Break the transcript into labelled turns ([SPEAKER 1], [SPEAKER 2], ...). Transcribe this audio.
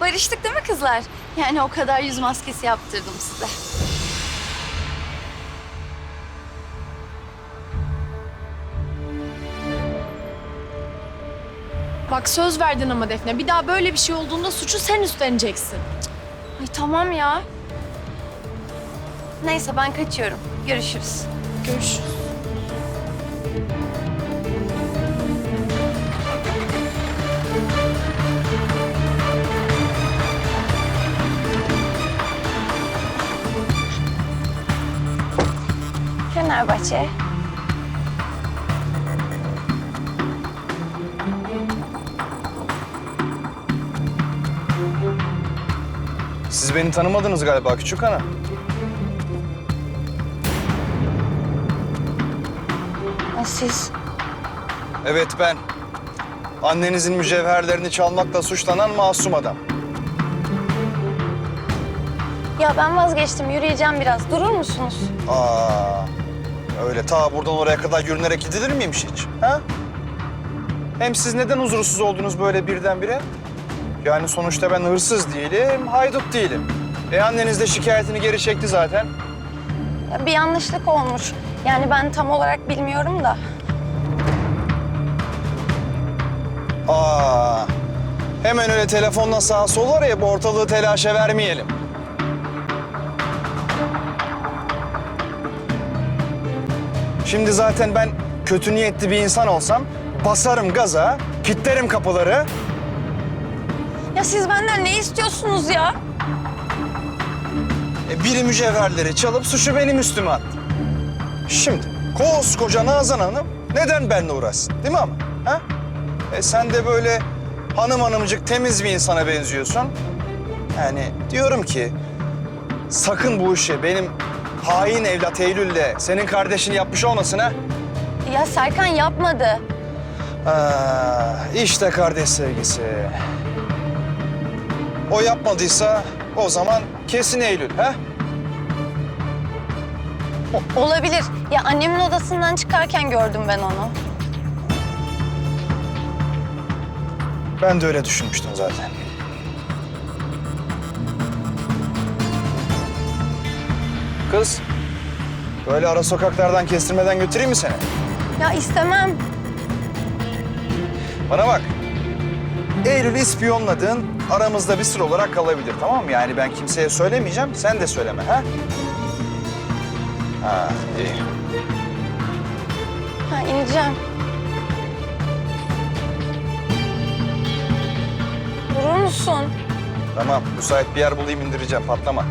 [SPEAKER 1] Barıştık değil mi kızlar? Yani o kadar yüz maskesi yaptırdım size.
[SPEAKER 2] Bak söz verdin ama Defne. Bir daha böyle bir şey olduğunda suçu sen üstleneceksin.
[SPEAKER 1] Ay tamam ya. Neyse ben kaçıyorum. Görüşürüz.
[SPEAKER 2] Görüşürüz.
[SPEAKER 1] Fenerbahçe.
[SPEAKER 3] Siz beni tanımadınız galiba küçük hanım.
[SPEAKER 1] Ha, siz?
[SPEAKER 3] Evet ben. Annenizin mücevherlerini çalmakla suçlanan masum adam.
[SPEAKER 1] Ya ben vazgeçtim. Yürüyeceğim biraz. Durur musunuz?
[SPEAKER 3] Aa, öyle ta buradan oraya kadar yürünerek gidilir miymiş hiç? Ha? Hem siz neden huzursuz oldunuz böyle birdenbire? Yani sonuçta ben hırsız değilim, haydut değilim. E anneniz de şikayetini geri çekti zaten.
[SPEAKER 1] Bir yanlışlık olmuş. Yani ben tam olarak bilmiyorum da.
[SPEAKER 3] Aa, hemen öyle telefonla sağa sola arayıp ortalığı telaşa vermeyelim. Şimdi zaten ben kötü niyetli bir insan olsam basarım gaza, kilitlerim kapıları.
[SPEAKER 1] Ya siz benden ne istiyorsunuz ya?
[SPEAKER 3] E, biri mücevherleri çalıp suçu benim üstüme attı. Şimdi koskoca Nazan Hanım neden benimle uğraşsın değil mi ama? Ha? E, sen de böyle hanım hanımcık temiz bir insana benziyorsun. Yani diyorum ki sakın bu işi benim hain evlat Eylül'le senin kardeşini yapmış olmasın ha?
[SPEAKER 1] Ya Serkan yapmadı.
[SPEAKER 3] Aa, işte kardeş sevgisi. O yapmadıysa o zaman kesin Eylül ha?
[SPEAKER 1] O- olabilir. Ya annemin odasından çıkarken gördüm ben onu.
[SPEAKER 3] Ben de öyle düşünmüştüm zaten. Kız, böyle ara sokaklardan kestirmeden götüreyim mi seni?
[SPEAKER 1] Ya istemem.
[SPEAKER 3] Bana bak. Eylül ispiyonladığın aramızda bir sır olarak kalabilir tamam mı? Yani ben kimseye söylemeyeceğim, sen de söyleme ha? Ha, iyi.
[SPEAKER 1] Ha ineceğim. Durur musun?
[SPEAKER 3] Tamam, müsait bir yer bulayım indireceğim, patlama.